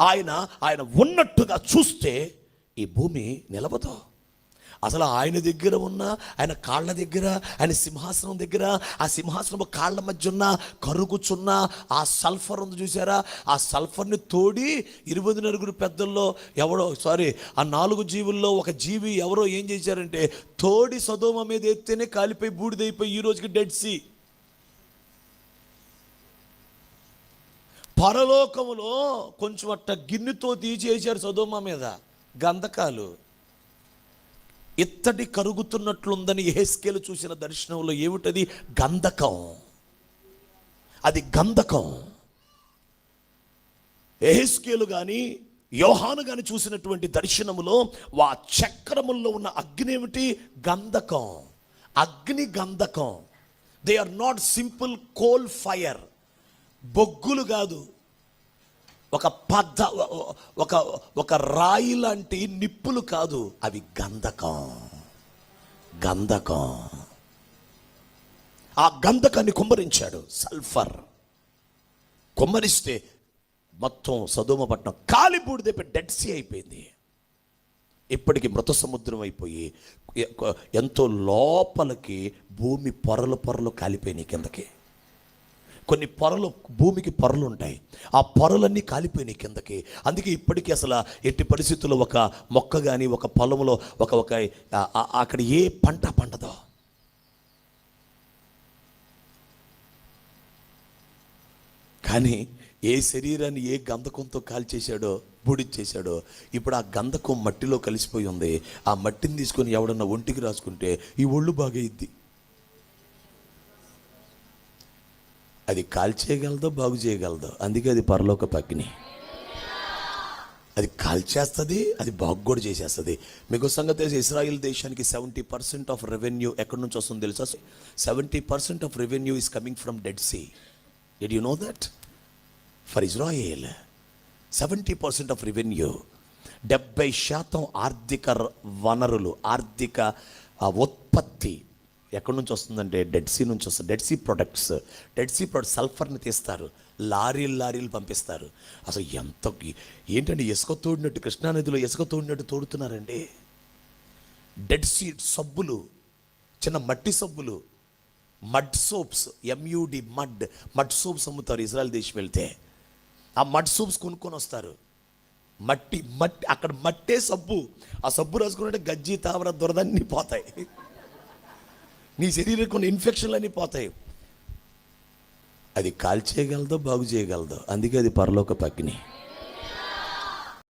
ఆయన ఆయన ఉన్నట్టుగా చూస్తే ఈ భూమి నిలబదు అసలు ఆయన దగ్గర ఉన్న ఆయన కాళ్ళ దగ్గర ఆయన సింహాసనం దగ్గర ఆ సింహాసనం కాళ్ళ మధ్య ఉన్న కరుగుచున్న ఆ సల్ఫర్ ఉంది చూసారా ఆ సల్ఫర్ని తోడి ఇరవై నలుగురు పెద్దల్లో ఎవడో సారీ ఆ నాలుగు జీవుల్లో ఒక జీవి ఎవరో ఏం చేశారంటే తోడి సదోమ మీద ఎత్తేనే కాలిపోయి బూడిదైపోయి ఈ రోజుకి డెడ్ సీ. పరలోకములో కొంచెం అట్ట గిన్నెతో తీసేశారు సదోమ మీద. గంధకాలు. ఇత్తడి కరుగుతున్నట్లుందని హేస్కేలు చూసిన దర్శనంలో ఏమిటది? గంధకం. అది గంధకం. ఏహెస్కేలు కానీ యోహాను కానీ చూసినటువంటి దర్శనములో వా చక్రముల్లో ఉన్న అగ్ని ఏమిటి? గంధకం. అగ్ని గంధకం. They are not simple coal fire బొగ్గులు కాదు. ఒక పద్ద ఒక ఒక రాయి లాంటి నిప్పులు కాదు. అవి గంధకం. గంధకం. ఆ గంధకాన్ని కుమ్మరించాడు సల్ఫర్. కుమ్మరిస్తే మొత్తం సదోమపట్నం కాలి డెడ్ సీ అయిపోయింది. ఇప్పటికి మృత సముద్రం అయిపోయి ఎంతో లోపలికి భూమి పొరలు పొరలు కాలిపోయినాయి కిందకి. కొన్ని పొరలు భూమికి పొరలు ఉంటాయి. ఆ పొరలన్నీ కాలిపోయినాయి కిందకి. అందుకే ఇప్పటికీ అసలు ఎట్టి పరిస్థితుల్లో ఒక మొక్క కానీ ఒక పొలంలో ఒక ఒక అక్కడ ఏ పంట పండదో. కానీ ఏ శరీరాన్ని ఏ గంధకంతో కాల్చేశాడో బూడిచ్చేశాడో ఇప్పుడు ఆ గంధకం మట్టిలో కలిసిపోయి ఉంది. ఆ మట్టిని తీసుకొని ఎవడన్నా ఒంటికి రాసుకుంటే ఈ ఒళ్ళు బాగైద్ది. అది కాల్చేయగలదో బాగు చేయగలదో అందుకే అది పరలోక పగ్ని అది కాల్చేస్తుంది అది బాగు కూడా చేసేస్తుంది. మీకు సంగతి తెలిసి ఇస్రాయిల్ దేశానికి సెవెంటీ పర్సెంట్ ఆఫ్ రెవెన్యూ ఎక్కడి నుంచి వస్తుందో తెలుసా? Seventy percent of revenue is coming from Dead Sea Dead you know that for Israel seventy percent of revenue డెబ్బై శాతం ఆర్థిక వనరులు ఆర్థిక ఉత్పత్తి ఎక్కడి నుంచి వస్తుందంటే డెడ్ సీ నుంచి వస్తుంది. Dead Sea products Dead Sea product సల్ఫర్ని తీస్తారు. లారీలు లారీలు పంపిస్తారు. అసలు ఎంత ఏంటంటే ఇసుక తోడినట్టు కృష్ణానదిలో ఇసుక తోడినట్టు తోడుతున్నారండి? డెడ్ సీ సబ్బులు చిన్న మట్టి సబ్బులు mud soaps M U D mud mud soaps అమ్ముతారు ఇజ్రాయల్ దేశం వెళ్తే. ఆ మడ్ సోప్స్ కొనుక్కొని వస్తారు. మట్టి మట్టి అక్కడ మట్టే సబ్బు. ఆ సబ్బు రాసుకుంటే గజ్జి తావర దురదన్నీ పోతాయి. నీ శరీరం కొన్ని ఇన్ఫెక్షన్లు అన్నీ పోతాయి. అది కాల్చేయగలదో బాగు చేయగలదో అందుకే అది పరలోక పగ్ని